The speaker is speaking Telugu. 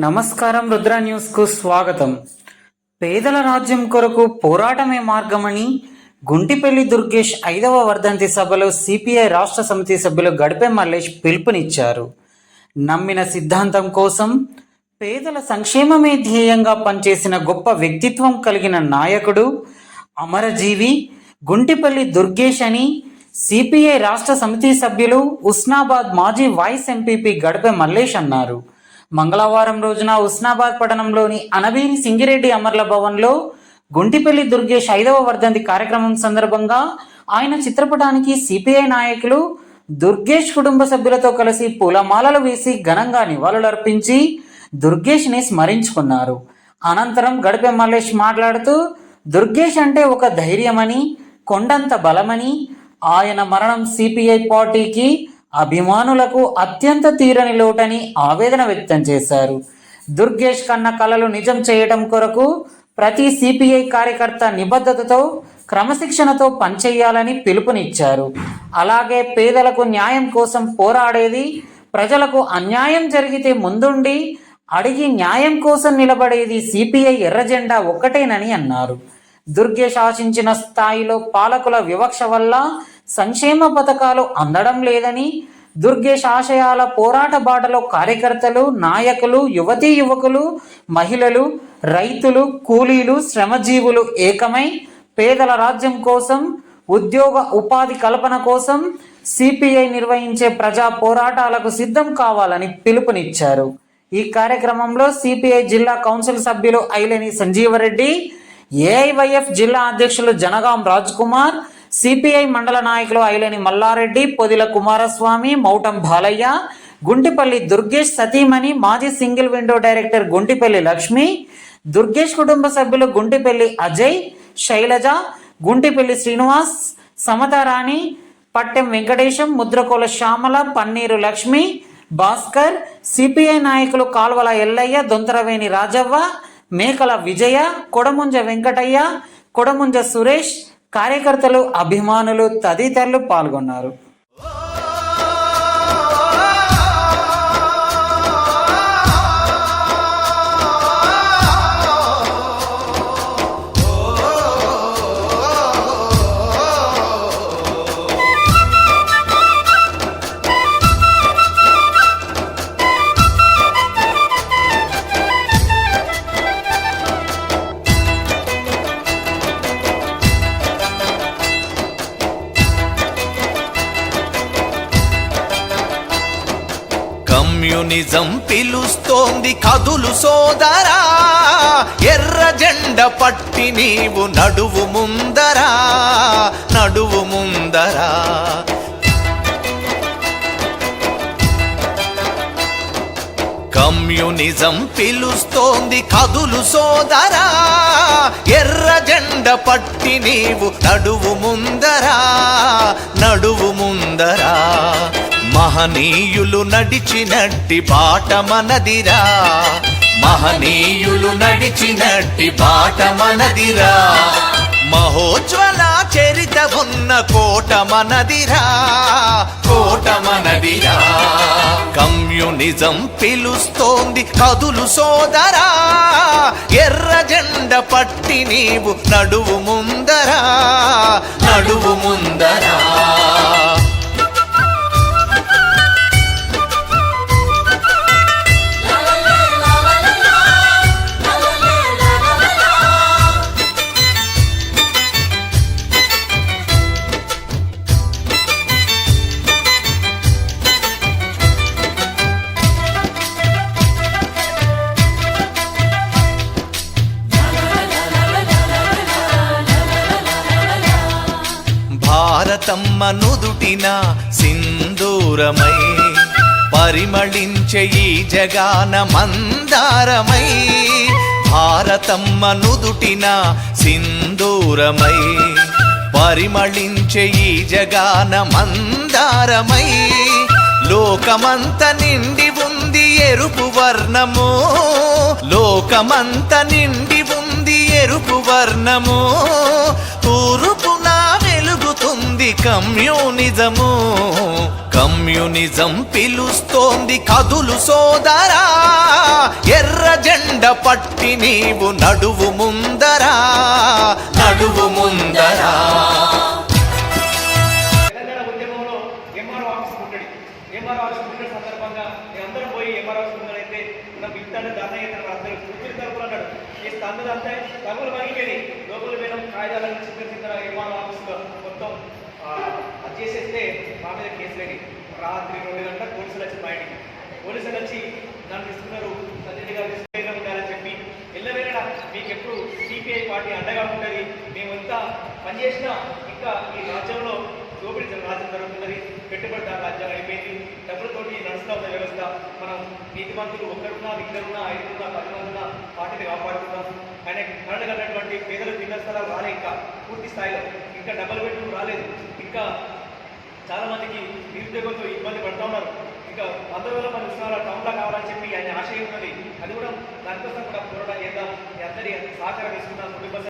నమస్కారం రుద్ర న్యూస్కు స్వాగతం. పేదల రాజ్యం కొరకు పోరాటమే మార్గమని గుంటిపల్లి దుర్గేష్ ఐదవ వర్ధంతి సభలో సిపిఐ రాష్ట్ర సమితి సభ్యులు గడిపే మల్లేష్ పిలుపునిచ్చారు. నమ్మిన సిద్ధాంతం కోసం పేదల సంక్షేమమే ధ్యేయంగా పనిచేసిన గొప్ప వ్యక్తిత్వం కలిగిన నాయకుడు అమరజీవి గుంటిపల్లి దుర్గేష్ అని సిపిఐ రాష్ట్ర సమితి సభ్యులు ఉస్నాబాద్ మాజీ వైస్ ఎంపీపీ గడిపే మల్లేష్ అన్నారు. మంగళవారం రోజున ఉస్నాబాద్ పట్టణంలోని అనబీని సింగిరెడ్డి అమర్ల భవన్లో గుంటిపల్లి దుర్గేష్ ఐదవ వర్ధంతి కార్యక్రమం సందర్భంగా ఆయన చిత్రపటానికి సిపిఐ నాయకులు దుర్గేష్ కుటుంబ సభ్యులతో కలిసి పూలమాలలు వేసి ఘనంగా నివాళులర్పించి దుర్గేష్ని స్మరించుకున్నారు. అనంతరం గడిపే మల్లేష్ మాట్లాడుతూ దుర్గేష్ అంటే ఒక ధైర్యమని కొండంత బలమని ఆయన మరణం సిపిఐ పార్టీకి అభిమానులకు అత్యంత తీరని లోటని ఆవేదన వ్యక్తం చేశారు. దుర్గేష్ కన్న కలలు నిజం చేయడం కొరకు ప్రతి సిపిఐ కార్యకర్త నిబద్ధతతో క్రమశిక్షణతో పనిచేయాలని పిలుపునిచ్చారు. అలాగే పేదలకు న్యాయం కోసం పోరాడేది ప్రజలకు అన్యాయం జరిగితే ముందుండి అడిగి న్యాయం కోసం నిలబడేది సిపిఐ ఎర్రజెండా ఒక్కటేనని అన్నారు. దుర్గేష్ ఆశించిన స్థాయిలో పాలకుల వివక్ష వల్ల సంక్షేమ పథకాలు అందడం లేదని దుర్గేష్ ఆశయాల పోరాట బాటలో కార్యకర్తలు నాయకులు యువతీ యువకులు మహిళలు రైతులు కూలీలు శ్రమజీవులు ఏకమై పేదల రాజ్యం కోసం ఉద్యోగ ఉపాధి కల్పన కోసం సిపిఐ నిర్వహించే ప్రజా పోరాటాలకు సిద్ధం కావాలని పిలుపునిచ్చారు. ఈ కార్యక్రమంలో సిపిఐ జిల్లా కౌన్సిల్ సభ్యులు ఐలేని సంజీవరెడ్డి ఏఐవైఎఫ్ జిల్లా అధ్యక్షులు జనగాం రాజ్ కుమార్ సిపిఐ మండల నాయకులు ఐలేని మల్లారెడ్డి పొదిల కుమారస్వామి మౌటం బాలయ్య గుంటిపల్లి దుర్గేష్ సతీమణి మాజీ single window director Guntipalli Lakshmi Durgesh కుటుంబ సభ్యులు గుంటిపల్లి అజయ్ శైలజ గుంటిపల్లి శ్రీనివాస్ సమతారాణి పట్టెం వెంకటేశం ముద్రకోల శ్యామల పన్నీరు లక్ష్మి భాస్కర్ సిపిఐ నాయకులు కాల్వల ఎల్లయ్య దొంతరవేణి రాజవ్వ మేకల విజయ కొడముంజ వెంకటయ్య కొడముంజ సురేష్ కార్యకర్తలు అభిమానులు తదితరులు పాల్గొన్నారు. కమ్యూనిజం పిలుస్తోంది కదులు సోదరా. ఎర్ర జెండ పట్టి నీవు నడువు ముందరా నడువు ముందరా. కమ్యూనిజం పిలుస్తోంది కదులు సోదరా. ఎర్ర జెండ పట్టి నీవు నడువు ముందరా నడువు ముందరా. మహనీయులు నడిచినట్టి బాట మనదిరా. మహనీయులు నడిచినట్టి బాట మనదిరా. మహోజ్వల చరిత ఉన్న కోట మనదిరా. కోట మనదిరా. కమ్యూనిజం పిలుస్తోంది కదులు సోదరా. ఎర్ర జెండ పట్టి నీవు నడువు ముందరా. నడువు ముందరా. తమ్మ నుదుటిన సింధూరమై పరిమళించే ఈ జగాన మందారమై భారతమ్మ నుదుటిన సింధూరమై పరిమళించే ఈ జగాన మందారమై లోకమంత నిండి ఉంది ఎరుపు వర్ణము. లోకమంత నిండి ఉంది ఎరుపు వర్ణము. తూర్పున వెలుగుతుంది కమ్యూనిజము. కమ్యూనిజం పిలుస్తోంది కదులు సోదరా. ఎర్ర జెండ పట్టి నీవు నడువు ముందరా. నడువు ముందరా. తెలంగాణ తగులు లోపల పోయిన కాయిదాలను చిత్ర చిత్ర ఎంఆర్ఓ ఆఫీసులో మొత్తం చేసేస్తే మా మీద కేసులేని రాత్రి రెండు గంటల పోలీసులు వచ్చి మా ఇంటికి పోలీసులు వచ్చి నన్ను తీసుకున్నారు సత్యజీ గారు తీసుకునే ఉండాలని చెప్పి. ఎల్లవేళ మీకు ఎప్పుడు సిపిఐ పార్టీ అండగా ఉంటుంది మేమంతా పనిచేసినా ఇంకా ఈ రాజ్యంలో దోపిడీ రాజ్యం జరుగుతున్నది పెట్టుబడిదారు రాజ్యం అయిపోయింది డబ్బులతోటి నడుస్తా ఉన్న వ్యవస్థ మనం నీతిమంతులు ఒక్కరున్నా ఇద్దరున్నా ఐదున్నా పది మందిన్నా పార్టీని కాపాడుతున్నాం ఆయన కన్నటువంటి పేదలు తిన్న స్థలాలు రాలే ఇంకా పూర్తి స్థాయిలో. ఇంకా డబల్ బెడ్రూమ్ రాలేదు. ఇంకా చాలా మందికి నిరుద్యోగంతో ఇబ్బంది పడుతూ ఉన్నారు. ఇంకా వంద వేల మంది ఉత్సవాల టౌన్లో కావాలని చెప్పి ఆయన ఆశయం ఉన్నది. అది కూడా దానికోసం కూడా పోరాటం చేద్దాం. అందరి సహకారం తీసుకుందాం. కుటుంబ